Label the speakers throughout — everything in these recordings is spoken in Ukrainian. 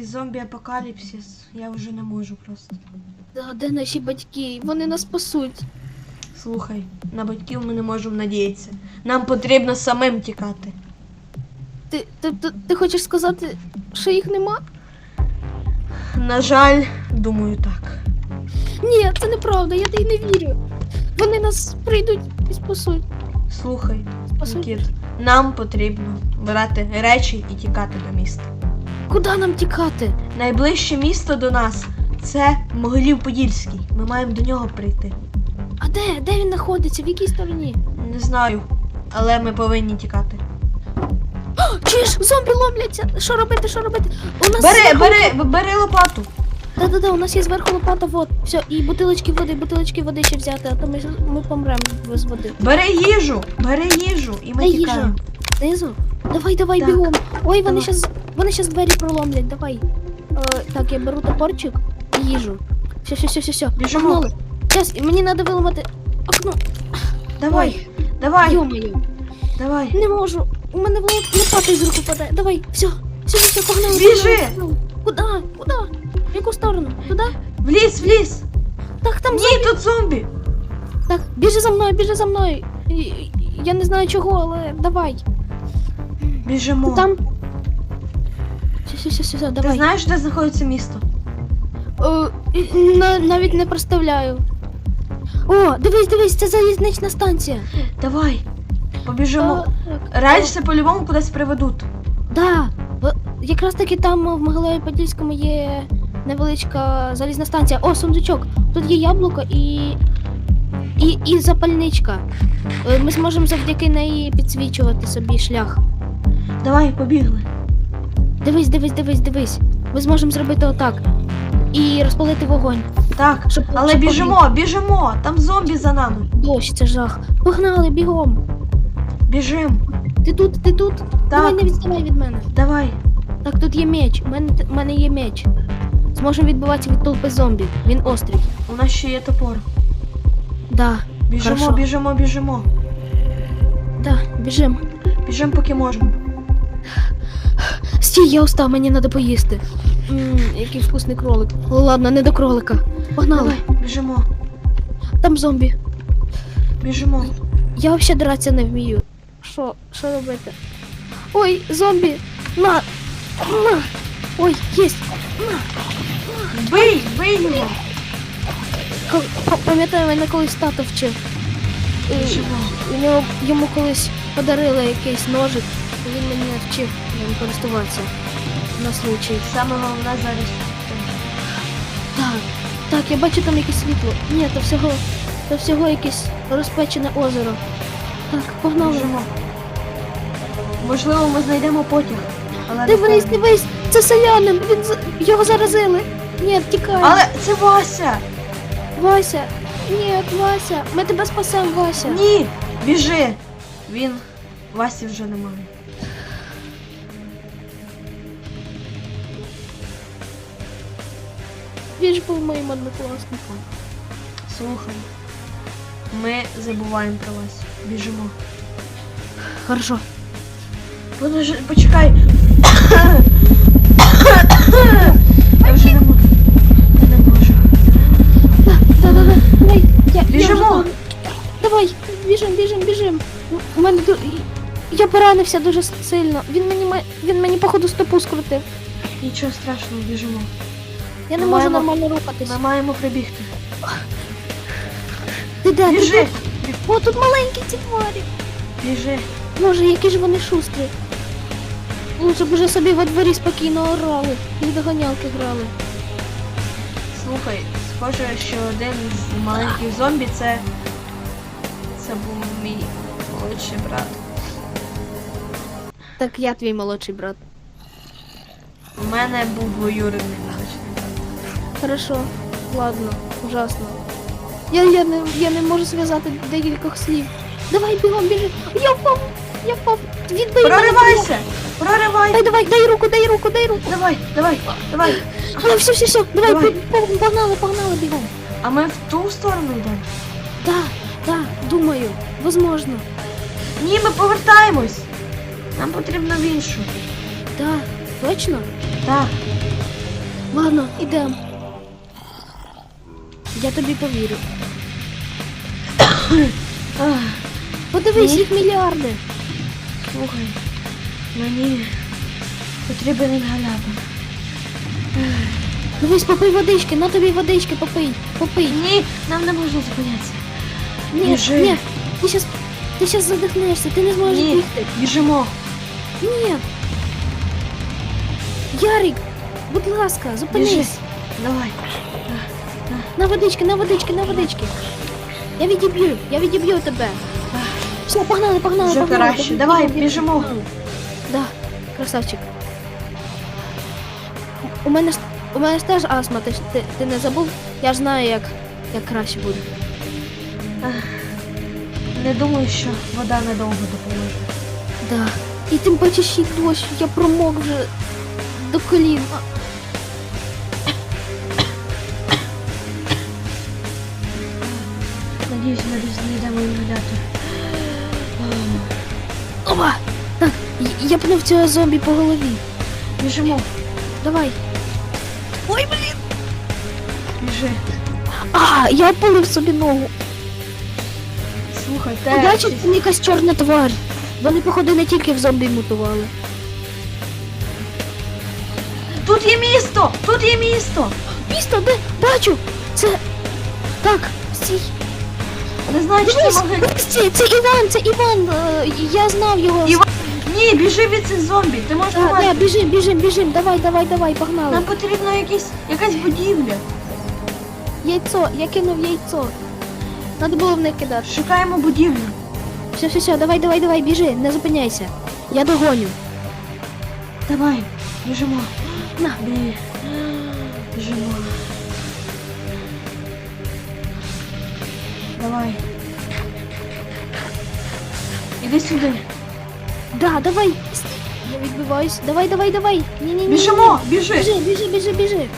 Speaker 1: цей зомбі-апокаліпсис. Я вже не можу просто.
Speaker 2: Да, де наші батьки? Вони нас спасуть.
Speaker 1: Слухай, на батьків ми не можемо надіятися. Нам потрібно самим тікати.
Speaker 2: Ти, ти, ти, ти хочеш сказати, що їх нема?
Speaker 1: На жаль, думаю, так.
Speaker 2: Ні, це неправда, я тобі не вірю. Вони нас прийдуть і спасуть.
Speaker 1: Слухай,
Speaker 2: спасуть.
Speaker 1: Нікіт, нам потрібно брати речі і тікати до міста.
Speaker 2: Куди нам тікати?
Speaker 1: Найближче місто до нас це Могилів-Подільський. Ми маємо до нього прийти.
Speaker 2: А де? Де він знаходиться? В якій стороні?
Speaker 1: Не знаю, але ми повинні тікати.
Speaker 2: О, чуєш, зомбі ломляться. Що робити, що робити? У нас
Speaker 1: Бери,
Speaker 2: зверху-
Speaker 1: бери, бери лопату.
Speaker 2: Да-да-да, у нас є зверху лопата, вот. Все, і бутилочки води, бутилочки води ще взяти, а то ми, ми помремо без води.
Speaker 1: Бери їжу, бери їжу, і ми
Speaker 2: Де
Speaker 1: тікаємо.
Speaker 2: їжа? Знизу? Давай, давай,
Speaker 1: Так.
Speaker 2: бігом. Ой, вони
Speaker 1: Давай.
Speaker 2: щас, вони щас двері проломлять, давай. Е, так, я беру топорчик і їжу. Все, все, все, все, все.
Speaker 1: Біжимо.
Speaker 2: Погнали. Щас, мені треба виламати окно.
Speaker 1: Давай, давай,
Speaker 2: Йо-моє,
Speaker 1: давай.
Speaker 2: не можу. У мене лоп- лопата із рук падає. Давай, все, все, все, погнали.
Speaker 1: Біжи.
Speaker 2: погнали, погнали. Куда? Куда? В яку сторону? Туди?
Speaker 1: В ліс, в ліс.
Speaker 2: Так, там
Speaker 1: Ні, тут зомбі.
Speaker 2: Так, біжи за мною, біжи за мною. І- і- Я не знаю чого, але давай.
Speaker 1: Біжимо.
Speaker 2: Там. Все, все, все, все,
Speaker 1: Ти
Speaker 2: давай.
Speaker 1: знаєш, де знаходиться місто?
Speaker 2: І- на- навіть не представляю. О, дивись, дивись, це залізнична станція.
Speaker 1: Давай. Побіжимо. Рельси по-любому кудись приведуть.
Speaker 2: Да. в- Якраз таки там в Могилеві Подільському є невеличка залізна станція. О, сундучок. Тут є яблуко і. І, і запальничка. Е, Ми зможемо завдяки неї підсвічувати собі шлях.
Speaker 1: Давай, побігли.
Speaker 2: Дивись, дивись, дивись, дивись. Ми зможемо зробити отак. І розпалити вогонь.
Speaker 1: Так,
Speaker 2: Щоб,
Speaker 1: але
Speaker 2: щоб
Speaker 1: біжимо, біжимо. Там зомбі за нами.
Speaker 2: Дощ, це жах. Погнали, бігом.
Speaker 1: Біжим.
Speaker 2: Ти тут, ти тут? Давай не
Speaker 1: Так,
Speaker 2: відставай від мене.
Speaker 1: давай.
Speaker 2: Так, тут є меч. У мене, у мене є меч. Зможемо відбиватися від толпи зомбі. Він острий.
Speaker 1: У нас ще є топор.
Speaker 2: Да,
Speaker 1: Біжимо,
Speaker 2: Хорошо.
Speaker 1: біжимо, біжимо.
Speaker 2: да, біжим.
Speaker 1: Біжимо, поки можемо.
Speaker 2: Стій, я устав, мені треба поїсти. Ммм, який вкусний кролик. Ладно, не до кролика. Погнали.
Speaker 1: Давай, біжимо,
Speaker 2: Там зомбі.
Speaker 1: біжимо.
Speaker 2: Я взагалі драться не вмію. Що? Що робити? Ой, зомбі! На! На! Ой, єсть! На!
Speaker 1: Бий, бий його.
Speaker 2: Пам'ятаю, мене колись тато вчив.
Speaker 1: Біжимо.
Speaker 2: У нього йому колись подарили якийсь ножик, він мене вчив ним користуватися на случай.
Speaker 1: Саме головне зараз.
Speaker 2: Так, так, я бачу там якесь світло. Ні, то всього, то всього якесь розпечене озеро. Так, погнали.
Speaker 1: Біжимо. Можливо, ми знайдемо потяг. Але
Speaker 2: Дивись,
Speaker 1: впевнений.
Speaker 2: дивись, це селянин, він його заразили. Ні, тікай.
Speaker 1: Але це Вася!
Speaker 2: Вася, ні, Вася, ми тебе спасемо, Вася.
Speaker 1: Ні! Біжи! Він. Васі вже немає.
Speaker 2: Він ж був моїм однокласником.
Speaker 1: Слухай. Ми забуваємо про вас. Біжимо.
Speaker 2: Хорошо.
Speaker 1: Подожди, почекай. Я вже не можу. Я не можу.
Speaker 2: Да, да, да, да. Давай, я,
Speaker 1: Біжимо.
Speaker 2: Я. Давай, біжим, біжим, біжим. У мене ду... Я поранився дуже сильно. Він мені ма- він мені походу стопу скрутив.
Speaker 1: Нічого страшного, біжимо.
Speaker 2: Я не можу нормально рухатись.
Speaker 1: Ми маємо прибігти.
Speaker 2: Ти де? Ти
Speaker 1: Біжи!
Speaker 2: де? О, тут маленькі ці тварі.
Speaker 1: Біжи.
Speaker 2: Боже, які ж вони шустрі. Лучше б уже собі во дворі спокійно орали і доганялки грали.
Speaker 1: Слухай, схоже, що один з маленьких зомбі це. Це був мій молодший брат.
Speaker 2: Так я твій молодший брат.
Speaker 1: У мене був двоюрідний молодший.
Speaker 2: Хорошо, ладно, ужасно. Я, я, не, я не можу зв'язати декількох слів. Давай бігом біжи. Я впав! Я впав! Відбий мене!
Speaker 1: Проривайся! Проривай!
Speaker 2: Дай, давай, дай руку, дай руку, дай руку.
Speaker 1: Давай, давай, давай.
Speaker 2: А, все, все, все, давай,
Speaker 1: Давай.
Speaker 2: по- по- погнали, погнали бігом.
Speaker 1: А ми в ту сторону йдемо?
Speaker 2: Да, да, думаю, возможно.
Speaker 1: Ні, ми повертаємось. Нам потрібно в іншу.
Speaker 2: Да, точно?
Speaker 1: Так.
Speaker 2: Ладно, ідемо. Я тобі повірю. Подивись, їх мільярди.
Speaker 1: слухай, мені потрібен інгалятор.
Speaker 2: Дивись, попий водички, на тобі водички, попий, попий.
Speaker 1: Ні, нам не можна зупинятися.
Speaker 2: Ні,
Speaker 1: Біжи.
Speaker 2: ні, ти щас, ти щас задихнешся, ти не зможеш
Speaker 1: Ні.
Speaker 2: бігти.
Speaker 1: Біжимо.
Speaker 2: Ні. Ярик, будь ласка,
Speaker 1: Біжи.
Speaker 2: зупинись.
Speaker 1: Давай.
Speaker 2: На водички, на водички, на водички. Я відіб'ю, я відіб'ю тебе. Все, погнали, погнали,
Speaker 1: Вже
Speaker 2: погнали.
Speaker 1: краще.
Speaker 2: Давай,
Speaker 1: біжимо.
Speaker 2: погнали. Да, красавчик. У мене ж у мене ж теж астма, ти, ж- ти, ти не забув? Я ж знаю, як, як краще буде.
Speaker 1: Не думаю, що вода надовго допоможе.
Speaker 2: Да. І тим паче ще й дощ, я промок вже до колін. А,
Speaker 1: Надіюсь, ми знайдемо інгалятор.
Speaker 2: Опа! Так, я- пнув цього зомбі по голові.
Speaker 1: Біжимо.
Speaker 2: Давай. Ой, блін!
Speaker 1: Біжи.
Speaker 2: А, я опалив собі ногу.
Speaker 1: Слухай, те.
Speaker 2: бачиш, там якась чорна тварь. Вони, походу, не тільки в зомбі мутували.
Speaker 1: Тут є місто! Тут є місто!
Speaker 2: Місто, де? Бачу! Це. Так, стій.
Speaker 1: Не знаю, чи це могли.
Speaker 2: це, це Іван, це Іван. е, Я знав його.
Speaker 1: Іван, Ні, біжи від цих зомбі. Ти можеш
Speaker 2: Так,
Speaker 1: померти.
Speaker 2: біжим, біжим, біжим. Давай, давай, давай, погнали.
Speaker 1: Нам потрібно якісь, якась будівля.
Speaker 2: Яйцо, я кинув яйцо. Надо було в них кидати.
Speaker 1: Шукаємо будівлю.
Speaker 2: Все, все, все, давай, давай, давай, біжи, не зупиняйся. Я догоню.
Speaker 1: Давай, біжимо.
Speaker 2: На.
Speaker 1: Бі... Біжимо. Давай. Іди сюди.
Speaker 2: Да, давай. Я відбиваюсь. Давай, давай, давай. Ні, ні, ні.
Speaker 1: Біжимо, біжи.
Speaker 2: Біжи, біжи, біжи, біжи.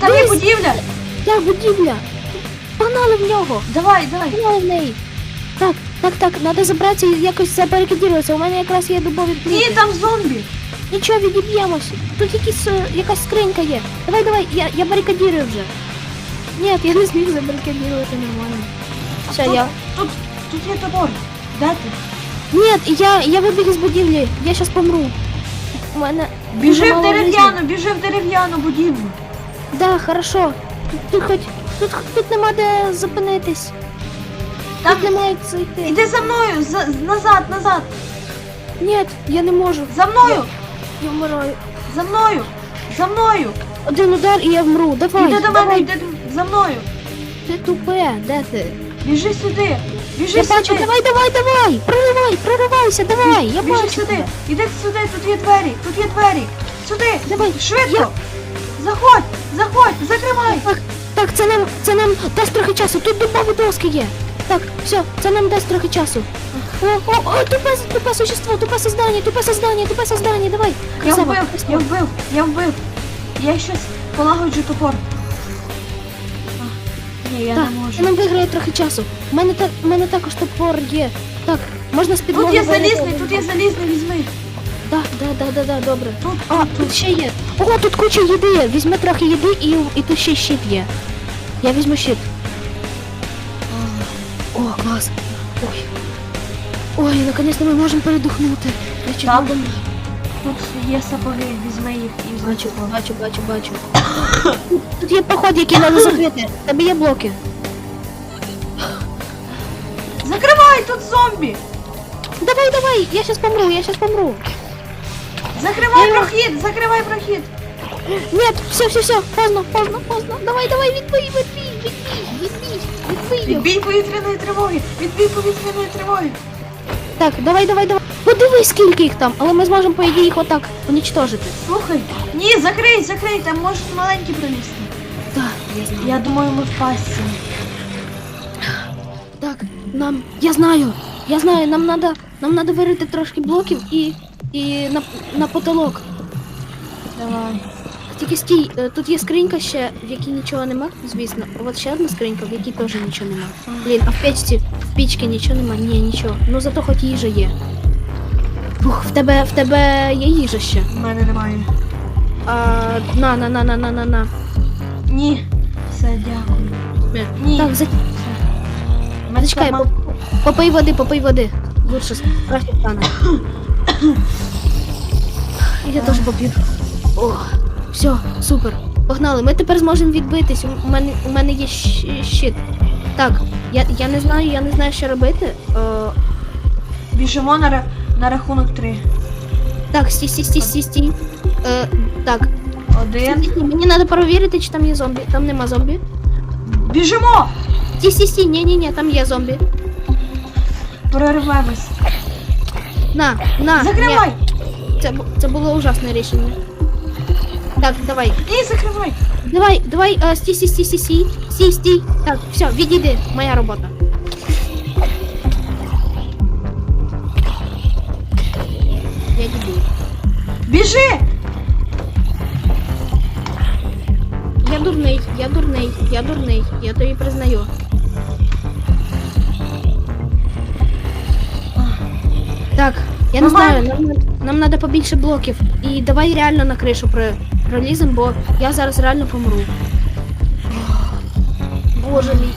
Speaker 1: Там є будівля.
Speaker 2: Так, будівля. Погнали в нього.
Speaker 1: Давай, давай.
Speaker 2: Погнали в неї. Так, так, так, треба забратися і якось забарикадіруватися. У мене якраз є дубові плити.
Speaker 1: Ні, там зомбі.
Speaker 2: Нічого, відіб'ємось. Тут якісь, е, якась скринька є. Давай, давай, я, я барикадірую вже. Ні, я не зміг забарикадірувати нормально. Все, я.
Speaker 1: тут, тут є топор. Де ти?
Speaker 2: Ні, я, я вибіг з будівлі, я щас помру. У мене.
Speaker 1: Біжи в дерев'яну, біжи в дерев'яну будівлю.
Speaker 2: Да, хорошо. Тут, тут хоч. Тут, тут нема де зупинитись.
Speaker 1: Там
Speaker 2: Тут немає зайти.
Speaker 1: іди за мною, за, назад, назад.
Speaker 2: Ні, я не можу.
Speaker 1: За мною,
Speaker 2: Я вмираю.
Speaker 1: за мною, за мною.
Speaker 2: Один удар і я вмру. Давай.
Speaker 1: Іди до мене,
Speaker 2: давай.
Speaker 1: йди до- за мною.
Speaker 2: Ти тупе, де ти?
Speaker 1: Біжи сюди. Біжи
Speaker 2: Я
Speaker 1: сюди.
Speaker 2: бачу, давай, давай, давай! Проривай, проривайся, давай! Я
Speaker 1: Біжи
Speaker 2: бачу.
Speaker 1: сюди.
Speaker 2: тебе.
Speaker 1: Іди сюди, тут є двері, тут є двері. Сюди.
Speaker 2: Давай,
Speaker 1: Швидко.
Speaker 2: я-
Speaker 1: Заходь, заходь, закривай.
Speaker 2: Так, так, це нам, це нам дасть трохи часу. Тут дубові доски є. Так, все, це нам дасть трохи часу. О, о, о, тупе, тупе существо, тупе создання, тупе создання, тупе создання, давай.
Speaker 1: Я
Speaker 2: Красава,
Speaker 1: вбив, я вбив, я вбив. Я щось полагоджу топор. А, Ні, я
Speaker 2: Так,
Speaker 1: не можу.
Speaker 2: це нам виграє трохи часу. У мене, так, у мене також топор є. Так, можна з підлоги.
Speaker 1: Тут є залізний, тут є залізний, візьми.
Speaker 2: Так, да, да, да, да, добре.
Speaker 1: Тут,
Speaker 2: А,
Speaker 1: тут,
Speaker 2: ще є. Ого, тут куча їди. Візьми трохи їди і, і тут ще щит є. Я візьму щит. О, клас. Ой. Ой, наконец-то ми можемо передохнути. Я чуть
Speaker 1: Там
Speaker 2: не.
Speaker 1: Тут є сапоги, візьми їх і
Speaker 2: Бачу, бачу, бачу, бачу. Тут- є проход, який треба закрити. В Тебе є блоки.
Speaker 1: Закривай, тут зомбі!
Speaker 2: Давай, давай, я щас помру, я щас помру.
Speaker 1: Закривай
Speaker 2: Я-
Speaker 1: прохід, закривай прохід.
Speaker 2: Нет, все, все, все, поздно, поздно, поздно. Давай, давай, відбий, відбій, відбій, відбій, відбий його.
Speaker 1: Відбій повітряної тривоги, відбій повітряної тривоги.
Speaker 2: Так, давай, давай, давай. Подивись, скільки їх там, але ми зможемо, по ідеї, їх отак уничтожити.
Speaker 1: Слухай, ні, закрий, закрий, там можуть маленькі пролізти.
Speaker 2: Так, я знаю.
Speaker 1: Я думаю, ми в пастці.
Speaker 2: Так, нам. Я знаю. Я знаю, нам надо. Нам надо вирити трошки блоків і. і на, на потолок.
Speaker 1: Давай.
Speaker 2: Тільки стій, е, тут є скринька ще, в якій нічого нема, звісно. От ще одна скринька, в якій теж нічого нема. Блін, а в печці, в пічці нічого нема? Ні, нічого. Ну зато хоч їжа є. Ух, в тебе, в тебе є їжа ще.
Speaker 1: В мене немає.
Speaker 2: А, на, на, на, на, на, на, на.
Speaker 1: Ні. Все, дякую.
Speaker 2: Ні.
Speaker 1: Ні.
Speaker 2: Так, за...
Speaker 1: Ми
Speaker 2: зачекай, поп- попий води, попий води. Лучше с- краще стане. Я теж поп'ю. О, все, супер. Погнали. Ми тепер зможемо відбитись. У мене, у мене є щ- щит. Так, я, я не знаю, я не знаю, що робити. Е,
Speaker 1: Біжимо на, ра- на рахунок три.
Speaker 2: так, стій, стій, стій, стій, стій. Е, так,
Speaker 1: Один.
Speaker 2: стій, мені треба перевірити, чи там є зомбі. Там нема зомбі.
Speaker 1: Біжимо!
Speaker 2: Стій, стій, стій, ні, ні, ні, там є зомбі.
Speaker 1: Прорвемось.
Speaker 2: На, на.
Speaker 1: Закривай!
Speaker 2: Ні, це, бу- це було ужасне рішення. Так, давай.
Speaker 1: Ні, закривай!
Speaker 2: Давай, давай, е, стій, стій, стій, стій, стій, стій, стій. Так, все, відійди, моя робота. Я діду.
Speaker 1: Біжи!
Speaker 2: Я дурний, я дурний, я дурний, я тобі признаю. Так, я не
Speaker 1: Мама!
Speaker 2: знаю, нам, нам треба побільше блоків. І давай реально на кришу при, Пролізем, бо я зараз реально помру. Боже мій.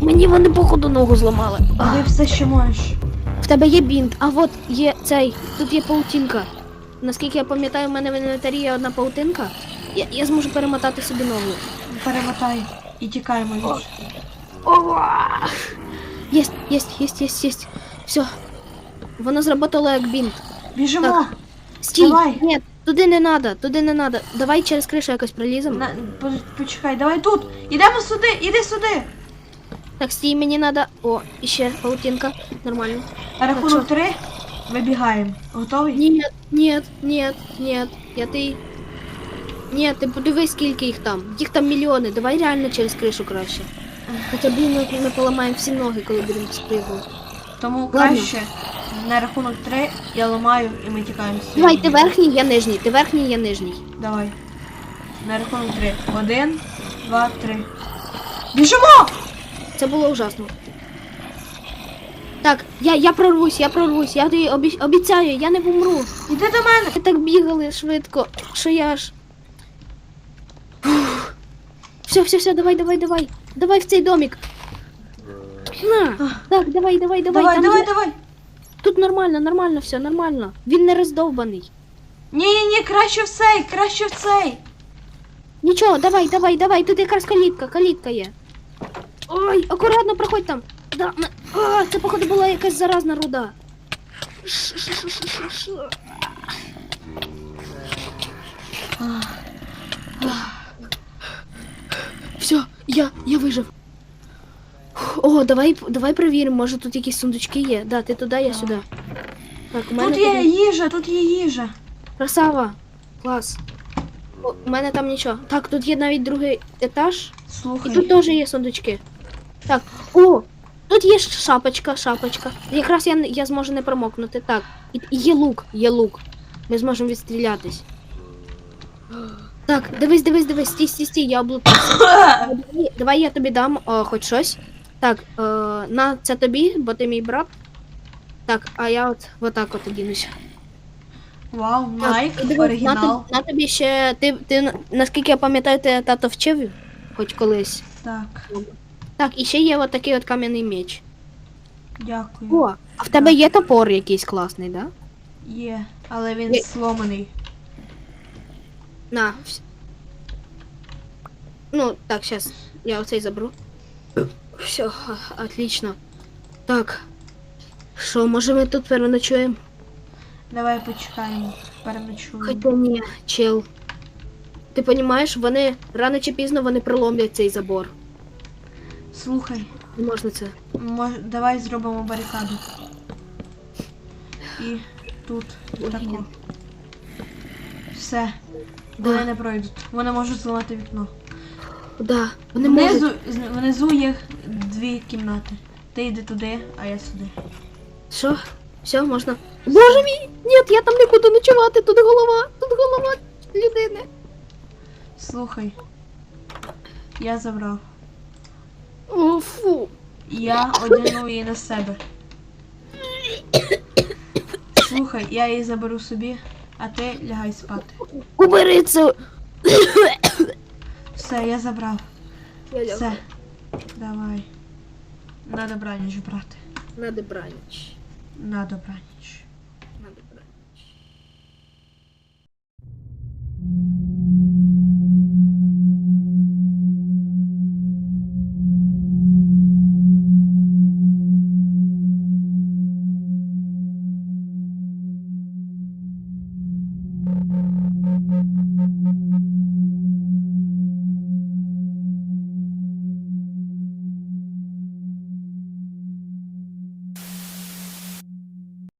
Speaker 2: Мені вони походу ногу зламали.
Speaker 1: Ти все, що можеш.
Speaker 2: В тебе є бінт, а от є цей, тут є паутинка. Наскільки я пам'ятаю, в мене в інвентарі є одна паутинка. Я, я зможу перемотати собі ногу.
Speaker 1: Перемотай і тікаємо від.
Speaker 2: Єсть, єсть, єсть, єсть, єсть. Все. Воно зработало як бінт.
Speaker 1: Біжимо!
Speaker 2: Так. Стій!
Speaker 1: Давай.
Speaker 2: Ні, туди не надо, туди не надо. Давай через кришу якось проліземо.
Speaker 1: На, по- почекай, давай тут! Ідемо сюди, іди сюди!
Speaker 2: Так, стій, мені надо. О, іще паутинка. Нормально.
Speaker 1: На
Speaker 2: що?
Speaker 1: рахунок три вибігаємо. Готовий?
Speaker 2: Ні, ні, ні, ні. Я ти. Ні, ти подивись, скільки їх там. Їх там мільйони. Давай реально через кришу краще. Хоча б ми, ми поламаємо всі ноги, коли будемо спригувати.
Speaker 1: Тому краще на рахунок три я ламаю і ми тікаємо з
Speaker 2: Давай, ти верхній, я нижній, ти верхній, я нижній.
Speaker 1: Давай. На рахунок три. Один, два, три. Біжимо!
Speaker 2: Це було ужасно. Так, я, я прорвусь, я прорвусь, я тобі обі... обіцяю, я не помру.
Speaker 1: Іди до мене!
Speaker 2: Ви так бігали швидко, що я ж. Все, все, все, давай, давай, давай. Давай в цей домик. На. Так, давай, давай, давай.
Speaker 1: Давай,
Speaker 2: там
Speaker 1: давай,
Speaker 2: є-
Speaker 1: давай!
Speaker 2: Тут нормально, нормально все, нормально. Він не роздовбаний.
Speaker 1: Ні, ні, ні, краще в цей, краще в цей!
Speaker 2: Нічого, давай, давай, давай, тут якраз калітка, калітка є. Ой, акуратно проходь там. Да, на- а, це, походу, була якась заразна руда. Все, я, я вижив. О, давай, давай перевіримо, може тут якісь сундучки є. Да, ти туди, я сюди. Так, у мене
Speaker 1: Тут є
Speaker 2: тут-
Speaker 1: їжа, тут є їжа.
Speaker 2: Красава. Клас. О, у мене там нічого. Так, тут є навіть другий етаж. І
Speaker 1: Слухай.
Speaker 2: тут теж є сундучки. Так, о! Тут є ш- шапочка, шапочка. Якраз я, не- я зможу не промокнути. Так. І, і є лук, є лук. Ми зможемо відстрілятись. Так, дивись, дивись, дивись, стій, стій, стій, я облутався. Давай, давай я тобі дам о, хоч щось. Так, е, на це тобі, бо ти мій брат. Так, а я от отак от одінуся.
Speaker 1: Вау,
Speaker 2: і дивись, На,
Speaker 1: оригінал.
Speaker 2: тобі- на тобі ще. Ти, ти, наскільки я пам'ятаю, ти тато вчив хоч колись.
Speaker 1: Так,
Speaker 2: Так, і ще є от такий от кам'яний меч.
Speaker 1: дякую.
Speaker 2: О, а в тебе є топор якийсь класний, да?
Speaker 1: Є, але він
Speaker 2: Є.
Speaker 1: сломаний.
Speaker 2: На. вс- Ну, так, сейчас. Я оцей заберу. Все, отлично. Так. Що, може ми тут переночуємо?
Speaker 1: Давай почекаємо, переночуємо.
Speaker 2: Хоча ні, чел. Ти розумієш, вони рано чи пізно вони проломлять цей забор.
Speaker 1: Слухай,
Speaker 2: Не можна це.
Speaker 1: мож... давай зробимо барикаду. І тут Все.
Speaker 2: Да.
Speaker 1: Вони не пройдуть. Вони можуть зламати вікно.
Speaker 2: Да, вони можуть.
Speaker 1: Внизу, внизу є дві кімнати. Ти йди туди, а я сюди.
Speaker 2: Що? Все, можна. Боже мій! Ні, я там не буду ночувати, тут голова, тут голова людини.
Speaker 1: Слухай. Я забрав.
Speaker 2: О, фу.
Speaker 1: Я одягнув її на себе. Слухай, я її заберу собі, а ти лягай спати.
Speaker 2: Убери це!
Speaker 1: Все, я забрав.
Speaker 2: Я.
Speaker 1: Все. Давай. На добраніч, брате.
Speaker 2: На добраніч.
Speaker 1: На добраніч.